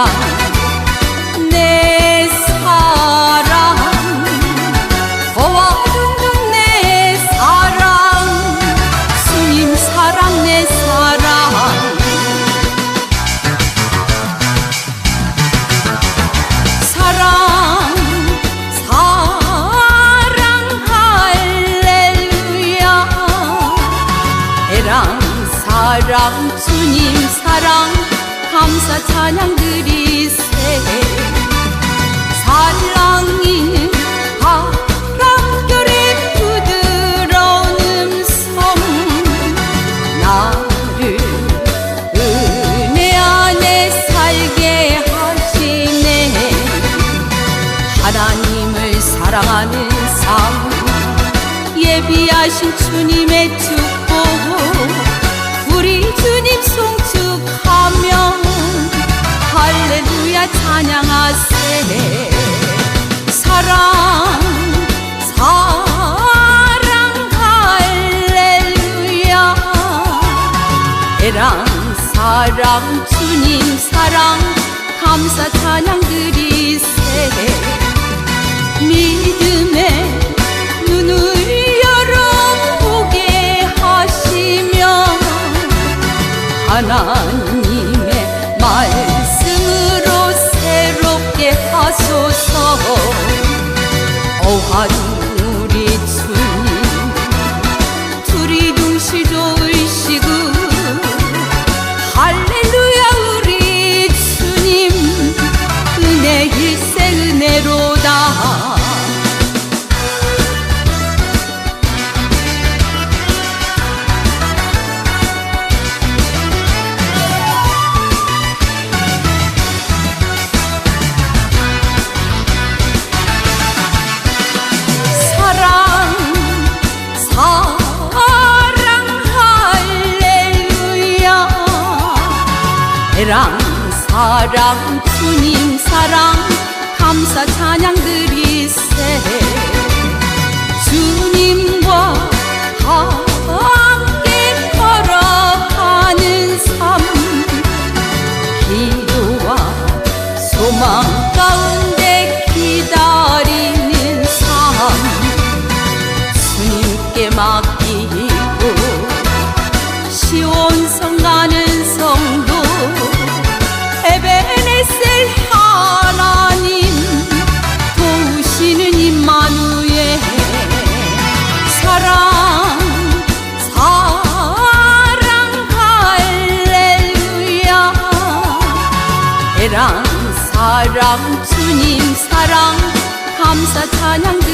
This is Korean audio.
사랑 내 사랑. 보아둥둥 내 사랑 스님 사랑 내 사랑. 사랑 사랑 할렐루야. 애랑 사랑 주님 사랑. 감사 찬양 드리세. 사랑이는 바람결에 부드러운 음성. 나를 은혜 안에 살게 하시네. 하나님을 사랑하는 삶. 예비하신 주님의 축복 우리 주님 송 찬양하세 사랑 사랑 할렐루야. 애랑 사랑 주님 사랑 감사 찬양 드리세 믿음의 눈을 열어 보게 하시며 하나님의 말 하소서 어한 애랑 사랑 주님 사랑 감사 찬양 드리세. 주님과 함께 걸어가는 삶. 기도와 소망 가운데 기다리는 삶. 주님께 맡기 사랑 주님 사랑 감사 찬양 드리세